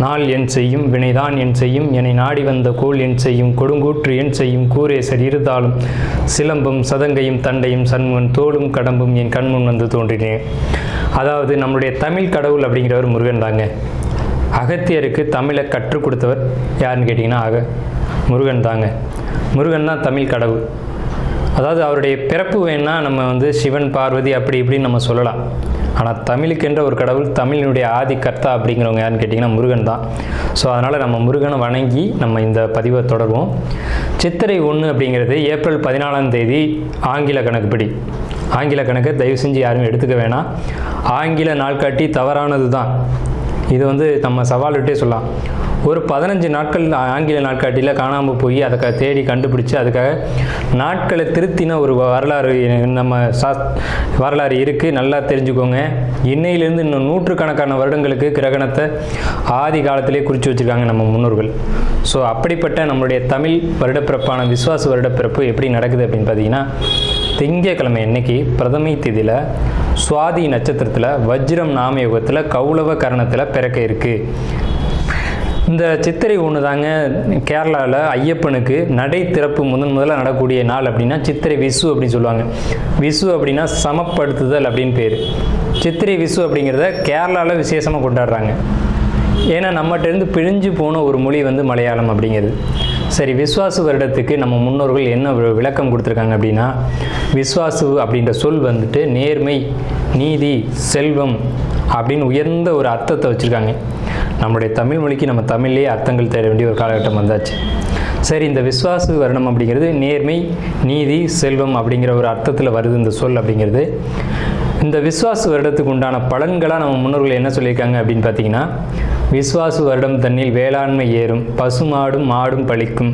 நாள் என் செய்யும் வினைதான் என் செய்யும். என்னை நாடி வந்த கோல் என் செய்யும். கொடுங்கூற்று என் செய்யும். கூரேசர் இருதாலும் சிலம்பும் சதங்கையும் தண்டையும் சண்முகன் தோளும் கடம்பும் என் கண்முன் வந்து தோன்றினேன் அதாவது நம்முடைய தமிழ் கடவுள் அப்படிங்கிறவர் முருகன் தாங்க. அகத்தியருக்கு தமிழை கற்றுக் கொடுத்தவர் யாருன்னு கேட்டிங்கன்னா அக முருகன் தாங்க. முருகன் தான் தமிழ் கடவுள். அதாவது அவருடைய பிறப்பு வேணால் நம்ம வந்து சிவன் பார்வதி அப்படி இப்படின்னு நம்ம சொல்லலாம். ஆனால் தமிழுக்கென்ற ஒரு கடவுள் தமிழினுடைய ஆதி கர்த்தா அப்படிங்கிறவங்க யாருன்னு கேட்டிங்கன்னா முருகன் தான். ஸோ அதனால் நம்ம முருகனை வணங்கி நம்ம இந்த பதிவை தொடருவோம். சித்திரை ஒன்று அப்படிங்கிறது ஏப்ரல் பதினாலாம் தேதி ஆங்கில கணக்குப்படி. ஆங்கில கணக்கை தயவு செஞ்சு யாரும் எடுத்துக்க வேணாம். ஆங்கில நாள்காட்டி தவறானது தான் இது வந்து நம்ம சவால் விட்டே சொல்லலாம். ஒரு பதினஞ்சு நாட்கள் ஆங்கில நாட்காட்டியில் காணாமல் போய் அதை தேடி கண்டுபிடிச்சு அதுக்காக நாட்களை திருத்தின ஒரு வரலாறு நம்ம சா வரலாறு இருக்குது நல்லா தெரிஞ்சுக்கோங்க. இன்னையிலேருந்து இன்னும் நூற்றுக்கணக்கான வருடங்களுக்கு கிரகணத்தை ஆதி காலத்திலே குறித்து வச்சுருக்காங்க நம்ம முன்னோர்கள். ஸோ அப்படிப்பட்ட நம்மளுடைய தமிழ் வருடப்பிறப்பான விஸ்வாச வருடப்பிறப்பு எப்படி நடக்குது அப்படின்னு பார்த்தீங்கன்னா திங்கக்கிழமை அன்னைக்கு பிரதமை திதியில் சுவாதி நட்சத்திரத்தில் வஜ்ரம் நாமயோகத்தில் கௌளவ கரணத்தில் பிறக்க இருக்குது இந்த சித்திரை ஒன்று தாங்க கேரளாவில் ஐயப்பனுக்கு நடை திறப்பு முதன் முதல்ல நடக்கூடிய நாள் அப்படின்னா சித்திரை விசு அப்படின்னு சொல்லுவாங்க. விசு அப்படின்னா சமப்படுத்துதல் அப்படின்னு பேர். சித்திரை விசு அப்படிங்கிறத கேரளாவில் விசேஷமாக கொண்டாடுறாங்க. ஏன்னா நம்மகிட்டேருந்து பிழிஞ்சு போன ஒரு மொழி வந்து மலையாளம் அப்படிங்கிறது. சரி விஸ்வாசு வருடத்துக்கு நம்ம முன்னோர்கள் என்ன விளக்கம் கொடுத்துருக்காங்க அப்படின்னா விஸ்வாசு அப்படின்ற சொல் வந்துட்டு நேர்மை நீதி செல்வம் அப்படின்னு உயர்ந்த ஒரு அர்த்தத்தை வச்சுருக்காங்க. நம்மளுடைய தமிழ் மொழிக்கு நம்ம தமிழ்லேயே அர்த்தங்கள் தேட வேண்டிய ஒரு காலகட்டம் வந்தாச்சு. சரி இந்த விஸ்வாசு வருடம் அப்படிங்கிறது நேர்மை நீதி செல்வம் அப்படிங்கிற ஒரு அர்த்தத்தில் வருது இந்த சொல் அப்படிங்கிறது. இந்த விஸ்வாசு வருடத்துக்கு உண்டான பலன்களாக நம்ம முன்னோர்கள் என்ன சொல்லியிருக்காங்க அப்படின்னு பார்த்தீங்கன்னா விஸ்வாசு வருடம் தன்னில் வேளாண்மை ஏறும் பசுமாடும் மாடும் பழிக்கும்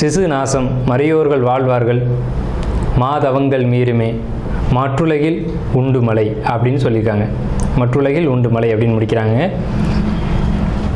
சிசு நாசம் மறையோர்கள் வாழ்வார்கள் மாதவங்கள் மீறுமே மற்றுலகில் உண்டு மலை அப்படின்னு சொல்லியிருக்காங்க. மற்றுலகில் உண்டு மலை அப்படின்னு முடிக்கிறாங்க.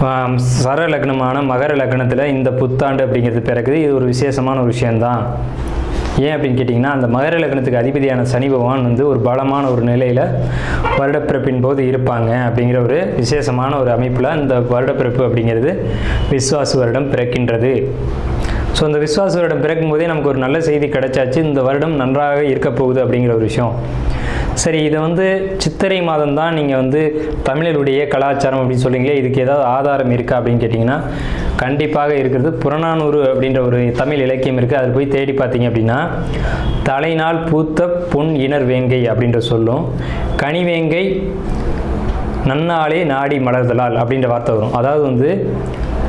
சர லக்னமான மகர லக்னத்தில் இந்த புத்தாண்டு அப்படிங்கிறது பிறகுது இது ஒரு விசேஷமான ஒரு விஷயந்தான் ஏன் அப்படின்னு கேட்டிங்கன்னா அந்த மகர லக்னத்துக்கு அதிபதியான சனி பகவான் வந்து ஒரு பலமான ஒரு நிலையில் வருடப்பிறப்பின் போது இருப்பாங்க அப்படிங்கிற ஒரு விசேஷமான ஒரு அமைப்பில் இந்த வருடப்பிறப்பு அப்படிங்கிறது விஸ்வாசு வருடம் பிறக்கின்றது. ஸோ அந்த விஸ்வாச வருடம் பிறக்கும் போதே நமக்கு ஒரு நல்ல செய்தி கிடைச்சாச்சு. இந்த வருடம் நன்றாக இருக்க போகுது அப்படிங்கிற ஒரு விஷயம். சரி இதை வந்து சித்திரை மாதம் தான் நீங்கள் வந்து தமிழருடைய கலாச்சாரம் அப்படின்னு சொல்றீங்களே இதுக்கு ஏதாவது ஆதாரம் இருக்கா அப்படின்னு கேட்டிங்கன்னா கண்டிப்பாக இருக்கிறது புறநானூறு அப்படின்ற ஒரு தமிழ் இலக்கியம் இருக்குது அதில் போய் தேடி பார்த்தீங்க அப்படின்னா தலைநாள் பூத்த பொன் இனர் வேங்கை அப்படின்ற சொல்லும். கனிவேங்கை நன்னாளே நாடி மலர்தலால் அப்படின்ற வார்த்தை வரும். அதாவது வந்து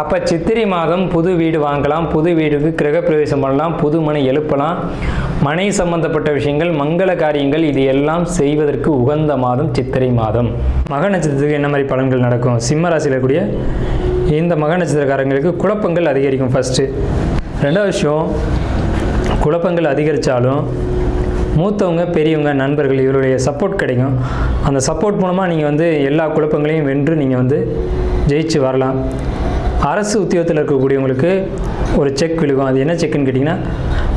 அப்போ சித்திரை மாதம் புது வீடு வாங்கலாம் புது வீடுக்கு கிரகப்பிரவேசம் பண்ணலாம் புது மனை எழுப்பலாம். மனை சம்பந்தப்பட்ட விஷயங்கள் மங்கள காரியங்கள் இது எல்லாம் செய்வதற்கு உகந்த மாதம் சித்திரை மாதம். மக நட்சத்திரத்துக்கு என்ன மாதிரி பலன்கள் நடக்கும்? சிம்ம ராசியில் இருக்கக்கூடிய இந்த மக நட்சத்திரக்காரங்களுக்கு குழப்பங்கள் அதிகரிக்கும் ஃபஸ்ட்டு ரெண்டாவது விஷயம் குழப்பங்கள் அதிகரித்தாலும் மூத்தவங்க பெரியவங்க நண்பர்கள் இவருடைய சப்போர்ட் கிடைக்கும். அந்த சப்போர்ட் மூலமாக நீங்கள் வந்து எல்லா குழப்பங்களையும் வென்று நீங்கள் வந்து ஜெயிச்சு வரலாம். அரசு உத்தியோகத்தில் இருக்கக்கூடியவங்களுக்கு ஒரு செக் விழுகும். அது என்ன செக்குன்னு கேட்டிங்கன்னா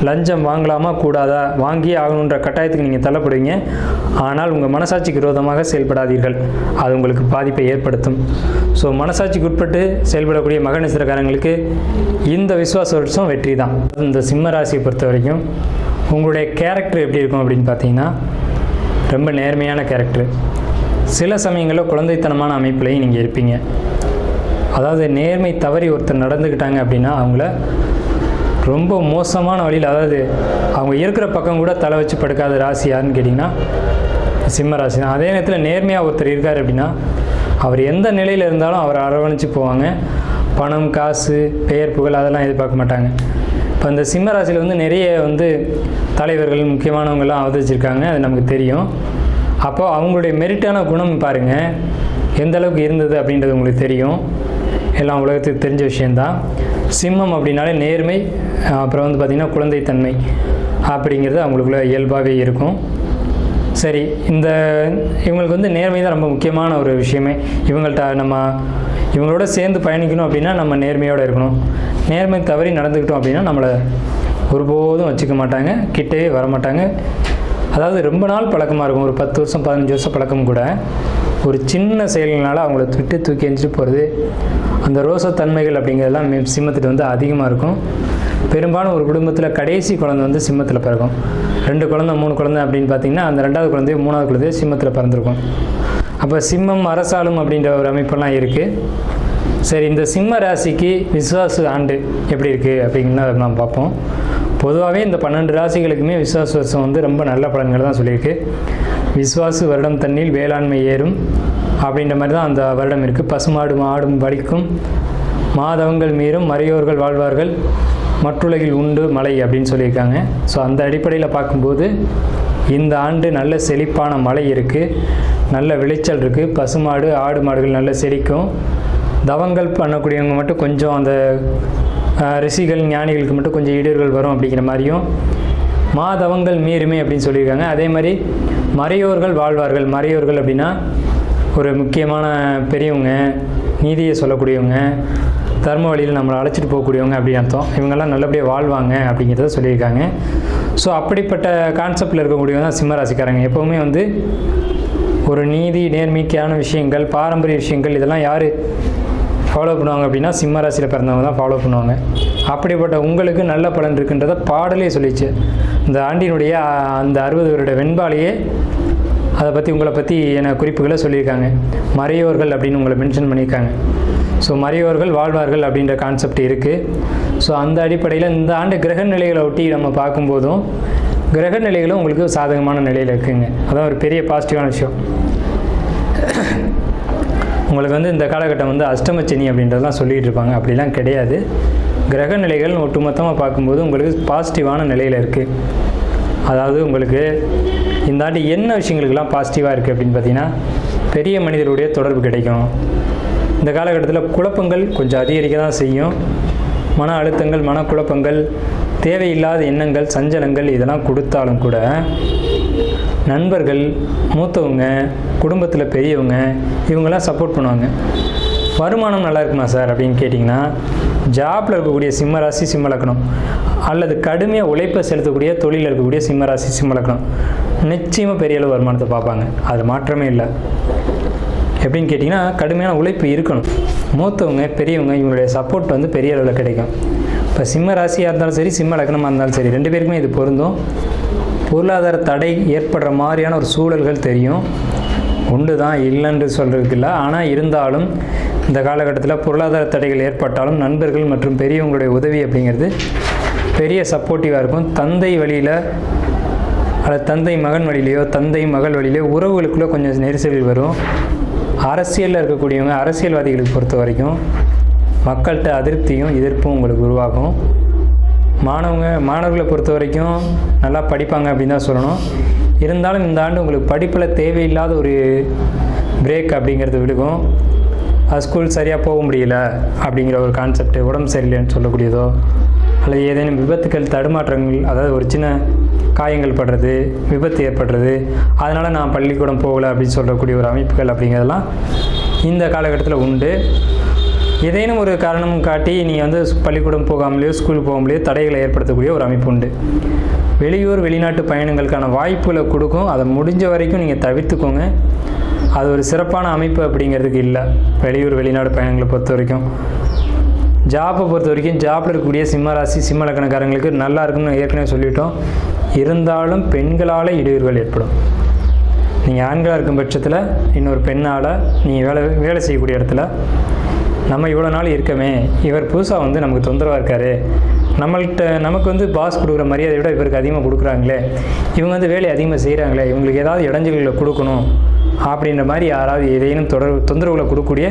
லஞ்சம் வாங்கலாமா கூடாதா? வாங்கியே ஆகணுன்ற கட்டாயத்துக்கு நீங்கள் தள்ளப்படுவீங்க. ஆனால் உங்கள் மனசாட்சிக்கு விரோதமாக செயல்படாதீர்கள். அது உங்களுக்கு பாதிப்பை ஏற்படுத்தும். ஸோ மனசாட்சிக்கு உட்பட்டு செயல்படக்கூடிய மக இந்த விசுவாச வருஷம் வெற்றி தான். இந்த சிம்ம ராசியை பொறுத்த வரைக்கும் உங்களுடைய கேரக்டர் எப்படி இருக்கும் அப்படின்னு பார்த்தீங்கன்னா ரொம்ப நேர்மையான கேரக்டர் சில சமயங்களில் குழந்தைத்தனமான அமைப்புலையும் நீங்கள் இருப்பீங்க. அதாவது நேர்மை தவறி ஒருத்தர் நடந்துக்கிட்டாங்க அப்படின்னா அவங்கள ரொம்ப மோசமான வழியில் அதாவது அவங்க இருக்கிற பக்கம் கூட தலை வச்சு படுக்காத ராசி யாருன்னு கேட்டிங்கன்னா சிம்ம ராசி தான். அதே நேரத்தில் நேர்மையாக ஒருத்தர் இருக்கார் அப்படின்னா அவர் எந்த நிலையில் இருந்தாலும் அவரை அரவணைச்சு போவாங்க. பணம் காசு பெயர் புகழ் அதெல்லாம் எதிர்பார்க்க மாட்டாங்க. இப்போ இந்த சிம்ம ராசியில் வந்து நிறைய வந்து தலைவர்கள் முக்கியமானவங்கெல்லாம் அவதரிச்சிருக்காங்க. அது நமக்கு தெரியும். அப்போது அவங்களுடைய மெரிட்டான குணம் பாருங்கள் எந்த அளவுக்கு இருந்தது அப்படின்றது உங்களுக்கு தெரியும். எல்லாம் உலகத்துக்கு தெரிஞ்ச விஷயந்தான் சிம்மம் அப்படின்னாலே நேர்மை அப்புறம் வந்து பார்த்திங்கன்னா குழந்தைத்தன்மை அப்படிங்கிறது அவங்களுக்குள்ள இயல்பாகவே இருக்கும். சரி இந்த இவங்களுக்கு வந்து நேர்மை தான் ரொம்ப முக்கியமான ஒரு விஷயமே. இவங்கள்ட்ட நம்ம இவங்களோட சேர்ந்து பயணிக்கணும் அப்படின்னா நம்ம நேர்மையோடு இருக்கணும். நேர்மை தவறி நடந்துக்கிட்டோம் அப்படின்னா நம்மளை ஒருபோதும் வச்சுக்க மாட்டாங்க கிட்டே வர மாட்டாங்க அதாவது ரொம்ப நாள் பழக்கமாக இருக்கும் ஒரு பத்து வருஷம் பதினஞ்சு வருஷம் பழக்கம் கூட. ஒரு சின்ன செயல்களால் அவங்கள விட்டு தூக்கி எஞ்சிட்டு போகிறது அந்த ரோசத்தன்மைகள் அப்படிங்கிறதெல்லாம் மே- வந்து அதிகமாக இருக்கும். பெரும்பாலும் ஒரு குடும்பத்தில் கடைசி குழந்தை வந்து சிம்மத்தில் பிறக்கும். ரெண்டு குழந்தை மூணு குழந்தை அப்படின்னு பார்த்தீங்கன்னா அந்த ரெண்டாவது குழந்தைய மூணாவது குழந்தையோ சிம்மத்தில் பிறந்திருக்கும். அப்போ சிம்மம் அரசாலும் அப்படின்ற ஒரு அமைப்பெல்லாம் இருக்குது சரி இந்த சிம்ம ராசிக்கு விசுவாச ஆண்டு எப்படி இருக்குது அப்படின்னு நாம் பார்ப்போம். பொதுவாகவே இந்த பன்னெண்டு ராசிகளுக்குமே விசுவாச வருஷம் வந்து ரொம்ப நல்ல பலன்கள் தான் சொல்லியிருக்கு. விஸ்வாசு வருடம் தண்ணில் வேளாண்மை ஏறும் அப்படின்ற மாதிரி தான் அந்த வருடம் இருக்குது பசுமாடு மாடும் வலிக்கும். மாதவங்கள் மீறும் மறையோர்கள் வாழ்வார்கள். மற்றுலகில் உண்டு மலை அப்படின்னு சொல்லியிருக்காங்க. ஸோ அந்த அடிப்படையில் பார்க்கும்போது இந்த ஆண்டு நல்ல செழிப்பான மழை இருக்குது நல்ல விளைச்சல் இருக்குது பசுமாடு ஆடு மாடுகள் நல்ல செழிக்கும். தவங்கள் பண்ணக்கூடியவங்க மட்டும் கொஞ்சம் அந்த ரிஷிகள் ஞானிகளுக்கு மட்டும் கொஞ்சம் இடர்கள் வரும் அப்படிங்கிற மாதிரியும். மாதவங்கள் மீறுமே அப்படின்னு சொல்லியிருக்காங்க. அதே மாதிரி மறையோர்கள் வாழ்வார்கள். மறையோர்கள் அப்படின்னா ஒரு முக்கியமான பெரியவங்க நீதியை சொல்லக்கூடியவங்க தர்ம வழியில் நம்மளை அழைச்சிட்டு போகக்கூடியவங்க அப்படின்னு அர்த்தம். இவங்கெல்லாம் நல்லபடியாக வாழ்வாங்க அப்படிங்கிறத சொல்லியிருக்காங்க. ஸோ அப்படிப்பட்ட கான்செப்டில் இருக்கக்கூடியவங்க தான் சிம்மராசிக்காரங்க. எப்போவுமே வந்து ஒரு நீதி நேர்மிக்கையான விஷயங்கள் பாரம்பரிய விஷயங்கள் இதெல்லாம் யார் ஃபாலோ பண்ணுவாங்க அப்படின்னா சிம்ம ராசியில் பிறந்தவங்க தான் ஃபாலோ பண்ணுவாங்க. அப்படிப்பட்ட உங்களுக்கு நல்ல பலன் இருக்குன்றத பாடலே சொல்லிச்சு. இந்த ஆண்டினுடைய அந்த அறுபது வருட வெண்பாலையே அதை பற்றி உங்களை பற்றி என குறிப்புகளை சொல்லியிருக்காங்க. மறையோர்கள் அப்படின்னு உங்களை மென்ஷன் பண்ணியிருக்காங்க. ஸோ மறையோர்கள் வாழ்வார்கள் அப்படின்ற கான்செப்ட் இருக்குது ஸோ அந்த அடிப்படையில் இந்த ஆண்டு கிரக நிலைகளை ஒட்டி நம்ம பார்க்கும்போதும் கிரக நிலைகளும் உங்களுக்கு சாதகமான நிலையில் இருக்குங்க. அதான் ஒரு பெரிய பாசிட்டிவான விஷயம். உங்களுக்கு வந்து இந்த காலகட்டம் வந்து அஷ்டமச்சனி அப்படின்றதெல்லாம் சொல்லிகிட்டு இருப்பாங்க. அப்படிலாம் கிடையாது. கிரக நிலைகள் ஒட்டுமொத்தமாக பார்க்கும்போது உங்களுக்கு பாசிட்டிவான நிலையில் இருக்குது அதாவது உங்களுக்கு இந்த ஆண்டு என்ன விஷயங்களுக்கெல்லாம் பாசிட்டிவாக இருக்குது அப்படின்னு பார்த்தீங்கன்னா பெரிய மனிதருடைய தொடர்பு கிடைக்கும். இந்த காலகட்டத்தில் குழப்பங்கள் கொஞ்சம் அதிகரிக்க தான் செய்யும். மன அழுத்தங்கள் மனக்குழப்பங்கள் தேவையில்லாத எண்ணங்கள் சஞ்சலங்கள் இதெல்லாம் கொடுத்தாலும் கூட நண்பர்கள் மூத்தவங்க குடும்பத்தில் பெரியவங்க இவங்கெல்லாம் சப்போர்ட் பண்ணுவாங்க. வருமானம் நல்லா இருக்குமா சார் அப்படின்னு கேட்டிங்கன்னா ஜாப்பில் இருக்கக்கூடிய சிம்ம ராசி சிம்ம லக்னம். அல்லது கடுமையாக உழைப்பை செலுத்தக்கூடிய தொழிலில் இருக்கக்கூடிய சிம்ம ராசி சிம்ம லக்னம். நிச்சயமாக பெரிய அளவு வருமானத்தை பார்ப்பாங்க. அது மாற்றமே இல்லை. எப்படின்னு கேட்டிங்கன்னா கடுமையான உழைப்பு இருக்கணும். மூத்தவங்க பெரியவங்க இவங்களுடைய சப்போர்ட் வந்து பெரிய அளவில் கிடைக்கும். இப்போ சிம்ம ராசியாக இருந்தாலும் சரி சிம்ம லக்னமாக இருந்தாலும் சரி ரெண்டு பேருக்குமே இது பொருந்தும். பொருளாதார தடை ஏற்படுற மாதிரியான ஒரு சூழல்கள் தெரியும். உண்டு தான் இல்லைன்னு சொல்கிறதுக்கு இல்லை ஆனால் இருந்தாலும் இந்த காலகட்டத்தில் பொருளாதார தடைகள் ஏற்பட்டாலும் நண்பர்கள் மற்றும் பெரியவங்களுடைய உதவி அப்படிங்கிறது பெரிய சப்போர்ட்டிவாக இருக்கும். தந்தை வழியில் அல்லது தந்தை மகன் வழியிலையோ தந்தை மகள் வழியிலையோ உறவுகளுக்குள்ளே கொஞ்சம் நெரிசல்கள் வரும். அரசியலில் இருக்கக்கூடியவங்க அரசியல்வாதிகளுக்கு பொறுத்த வரைக்கும் மக்கள்கிட்ட அதிருப்தியும் எதிர்ப்பும் உங்களுக்கு உருவாகும். மாணவங்க மாணவர்களை பொறுத்த வரைக்கும் நல்லா படிப்பாங்க அப்படின்னு தான் சொல்லணும். இருந்தாலும் இந்த ஆண்டு உங்களுக்கு படிப்பில் தேவையில்லாத ஒரு பிரேக் அப்படிங்கிறது விழுகும் அது ஸ்கூல் சரியாக போக முடியல அப்படிங்கிற ஒரு கான்செப்ட் உடம்பு சரியில்லைன்னு சொல்லக்கூடியதோ அல்லது ஏதேனும் விபத்துக்கள் தடுமாற்றங்கள் அதாவது ஒரு சின்ன காயங்கள் படுறது விபத்து ஏற்படுறது அதனால் நான் பள்ளிக்கூடம் போகலை அப்படின்னு சொல்லக்கூடிய ஒரு அமைப்புகள் அப்படிங்கிறதெல்லாம் இந்த காலகட்டத்தில் உண்டு. ஏதேனும் ஒரு காரணமும் காட்டி நீங்கள் வந்து பள்ளிக்கூடம் போகாமலேயோ ஸ்கூல் போகாமலேயோ தடைகளை ஏற்படுத்தக்கூடிய ஒரு அமைப்பு உண்டு. வெளியூர் வெளிநாட்டு பயணங்களுக்கான வாய்ப்புகளை கொடுக்கும். அதை முடிஞ்ச வரைக்கும் நீங்கள் தவிர்த்துக்கோங்க. அது ஒரு சிறப்பான அமைப்பு அப்படிங்கிறதுக்கு இல்லை. வெளியூர் வெளிநாடு பயணங்களை பொறுத்த வரைக்கும். ஜாப்பை பொறுத்த வரைக்கும் ஜாப்பில் இருக்கக்கூடிய சிம்ம ராசி சிம்ம லக்கணக்காரங்களுக்கு நல்லா இருக்கும்னு ஏற்கனவே சொல்லிட்டோம். இருந்தாலும் பெண்களால் இடையூறுகள் ஏற்படும். நீங்கள் ஆண்களாக இருக்கும் பட்சத்தில் இன்னொரு பெண்ணால் நீங்கள் வேலை வேலை செய்யக்கூடிய இடத்துல நம்ம இவ்வளோ நாள் இருக்கமே இவர் புதுசாக வந்து நமக்கு தொந்தரவாக இருக்காரு. நம்மள்கிட்ட நமக்கு வந்து பாஸ் கொடுக்குற மரியாதை விட இவருக்கு அதிகமாக கொடுக்குறாங்களே. இவங்க வந்து வேலையை அதிகமாக செய்கிறாங்களே இவங்களுக்கு ஏதாவது இடைஞ்சல்களை கொடுக்கணும் அப்படின்ற மாதிரி யாராவது ஏதேனும் தொடர் தொந்தரவுகளை கொடுக்கக்கூடிய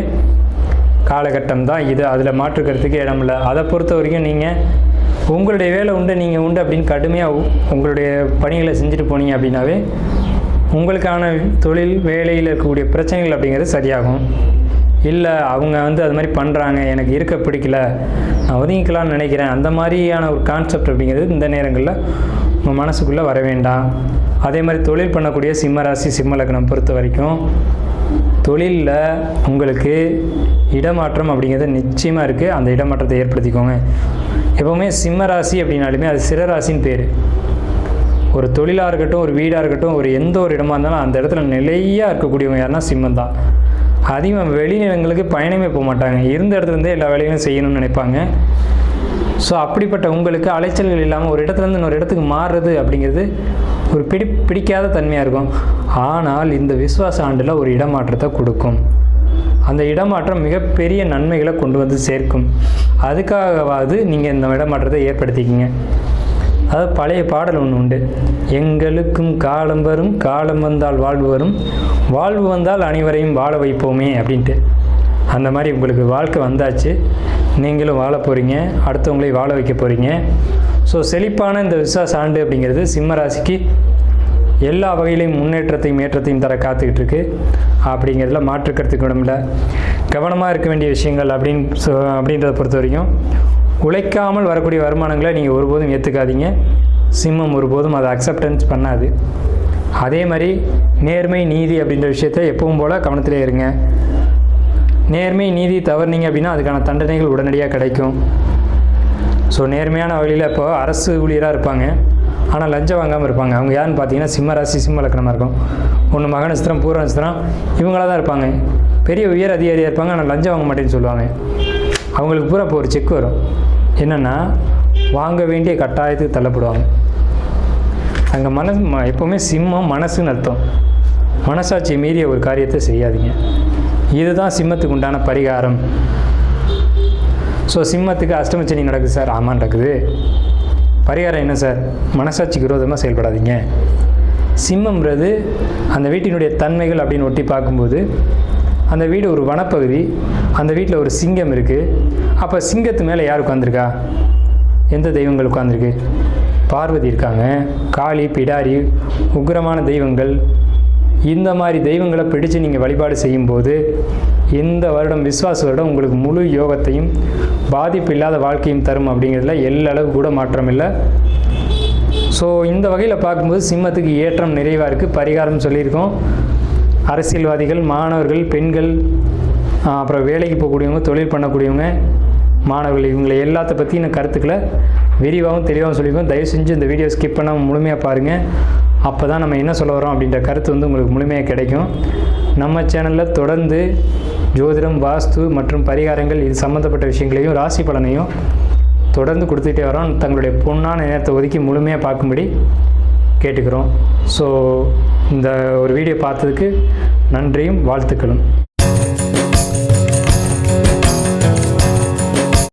காலகட்டம் தான் இது. அதில் மாற்றுக்கிறதுக்கு இடம் இல்லை. அதை பொறுத்த வரைக்கும் நீங்கள் உங்களுடைய வேலை உண்டு நீங்கள் உண்டு அப்படின்னு கடுமையாக உங்களுடைய பணிகளை செஞ்சுட்டு போனீங்க அப்படின்னாவே உங்களுக்கான தொழில் வேலையில் இருக்கக்கூடிய பிரச்சனைகள் அப்படிங்கிறது சரியாகும். இல்லை அவங்க வந்து அது மாதிரி பண்ணுறாங்க எனக்கு இருக்க பிடிக்கல நான் ஒதுங்கிக்கலாம்னு நினைக்கிறேன். அந்த மாதிரியான ஒரு கான்செப்ட் அப்படிங்கிறது இந்த நேரங்களில் உங்கள் மனசுக்குள்ளே வர வேண்டாம். அதே மாதிரி தொழில் பண்ணக்கூடிய சிம்ம ராசி சிம்ம லக்னம் பொறுத்த வரைக்கும் தொழிலில் உங்களுக்கு இடமாற்றம் அப்படிங்கிறது நிச்சயமாக இருக்குது அந்த இடமாற்றத்தை ஏற்படுத்திக்கோங்க. எப்போவுமே சிம்ம ராசி அப்படின்னாலுமே அது சிறராசின்னு பேர். ஒரு தொழிலாக இருக்கட்டும் ஒரு வீடாக இருக்கட்டும் ஒரு எந்த ஒரு இடமா இருந்தாலும் அந்த இடத்துல நிலையாக இருக்கக்கூடியவங்க யாருன்னா சிம்மம் தான் அதிகமாக வெளிநிலங்களுக்கு பயணமே போக மாட்டாங்க. இருந்த இடத்துல இருந்தே எல்லா வேலைகளும் செய்யணும்னு நினைப்பாங்க. ஸோ அப்படிப்பட்ட உங்களுக்கு அலைச்சல்கள் இல்லாமல் ஒரு இடத்துலேருந்து இன்னொரு இடத்துக்கு மாறுறது அப்படிங்கிறது ஒரு பிடி பிடிக்காத தன்மையாக இருக்கும். ஆனால் இந்த விஸ்வாச ஆண்டில் ஒரு இடமாற்றத்தை கொடுக்கும். அந்த இடமாற்றம் மிகப்பெரிய நன்மைகளை கொண்டு வந்து சேர்க்கும். அதுக்காகவாவது நீங்கள் இந்த இடமாற்றத்தை ஏற்படுத்திக்கிங்க. அதாவது பழைய பாடல் ஒன்று உண்டு. எங்களுக்கும் காலம் வரும் காலம் வந்தால் வாழ்வு வரும். வாழ்வு வந்தால் அனைவரையும் வாழ வைப்போமே அப்படின்ட்டு. அந்த மாதிரி உங்களுக்கு வாழ்க்கை வந்தாச்சு. நீங்களும் வாழ போகிறீங்க அடுத்தவங்களையும் வாழ வைக்க போகிறீங்க ஸோ செழிப்பான இந்த விசுவாச ஆண்டு அப்படிங்கிறது சிம்ம ராசிக்கு எல்லா வகையிலையும் முன்னேற்றத்தையும் ஏற்றத்தையும் தர காத்துக்கிட்டு இருக்கு அப்படிங்கிறதுல மாற்றுக்கிறதுக்கு இடமில்ல கவனமாக இருக்க வேண்டிய விஷயங்கள் அப்படின்னு சொ அப்படின்றத பொறுத்த வரைக்கும் உழைக்காமல் வரக்கூடிய வருமானங்களை நீங்கள் ஒருபோதும் ஏற்றுக்காதீங்க சிம்மம் ஒருபோதும் அதை அக்செப்டன்ஸ் பண்ணாது. அதே மாதிரி நேர்மை நீதி அப்படின்ற விஷயத்த எப்பவும் போல் கவனத்திலே இருங்க. நேர்மை நீதி தவறுனீங்க அப்படின்னா அதுக்கான தண்டனைகள் உடனடியாக கிடைக்கும். ஸோ நேர்மையான வழியில் இப்போ அரசு ஊழியராக இருப்பாங்க. ஆனால் லஞ்சம் வாங்காமல் இருப்பாங்க. அவங்க யாருன்னு பார்த்தீங்கன்னா சிம்ம ராசி சிம்ம லக்கணமாக இருக்கும். ஒன்று மக நட்சத்திரம் பூர நட்சத்திரம் இவங்களாக தான் இருப்பாங்க. பெரிய உயர் அதிகாரியாக இருப்பாங்க ஆனால் லஞ்சம் வாங்க மாட்டேன்னு சொல்லுவாங்க. அவங்களுக்கு பூரா இப்போ ஒரு செக் வரும். என்னென்னா வாங்க வேண்டிய கட்டாயத்துக்கு தள்ளப்படுவாங்க. அங்கே மனசு ம- எப்போவுமே சிம்மம் மனசுன்னு அர்த்தம். மனசாட்சியை மீறிய ஒரு காரியத்தை செய்யாதீங்க. இதுதான் சிம்மத்துக்கு உண்டான பரிகாரம். ஸோ சிம்மத்துக்கு அஷ்டமச்சனி நடக்குது சார். ஆமாம் நடக்குது. பரிகாரம் என்ன சார்? மனசாட்சிக்கு விரோதமாக செயல்படாதீங்க. சிம்மம்ன்றது அந்த வீட்டினுடைய தன்மைகள் அப்படின்னு ஒட்டி பார்க்கும்போது அந்த வீடு ஒரு வனப்பகுதி அந்த வீட்டில் ஒரு சிங்கம் இருக்குது அப்போ சிங்கத்து மேலே யார் உட்காந்துருக்கா எந்த தெய்வங்கள் உட்காந்துருக்கு பார்வதி இருக்காங்க. காளி பிடாரி உக்கிரமான தெய்வங்கள். இந்த மாதிரி தெய்வங்களை பிடிச்சு நீங்கள் வழிபாடு செய்யும்போது இந்த வருடம் விஸ்வாச வருடம் உங்களுக்கு முழு யோகத்தையும் பாதிப்பு இல்லாத வாழ்க்கையும் தரும் அப்படிங்கிறதுல எல்லளவு கூட மாற்றம் இல்லை. ஸோ இந்த வகையில் பார்க்கும்போது சிம்மத்துக்கு ஏற்றம் நிறைவாக இருக்குது பரிகாரம் சொல்லியிருக்கோம். அரசியல்வாதிகள் மாணவர்கள் பெண்கள் அப்புறம் வேலைக்கு போகக்கூடியவங்க தொழில் பண்ணக்கூடியவங்க மாணவர்கள் இவங்களை எல்லாத்த பற்றின கருத்துக்களை விரிவாகவும் தெளிவாகவும் சொல்லியிருக்கோம். தயவு செஞ்சு இந்த வீடியோ ஸ்கிப் பண்ணாமல் முழுமையாக பாருங்கள் அப்போ தான் நம்ம என்ன சொல்ல வரோம் அப்படின்ற கருத்து வந்து உங்களுக்கு முழுமையாக கிடைக்கும். நம்ம சேனலில் தொடர்ந்து ஜோதிடம் வாஸ்து மற்றும் பரிகாரங்கள் இது சம்மந்தப்பட்ட விஷயங்களையும் ராசி பலனையும் தொடர்ந்து கொடுத்துட்டே வரோம். தங்களுடைய பொண்ணான நேரத்தை ஒதுக்கி முழுமையாக பார்க்கும்படி கேட்டுக்கிறோம். ஸோ இந்த ஒரு வீடியோ பார்த்ததுக்கு நன்றியும் வாழ்த்துக்களும்.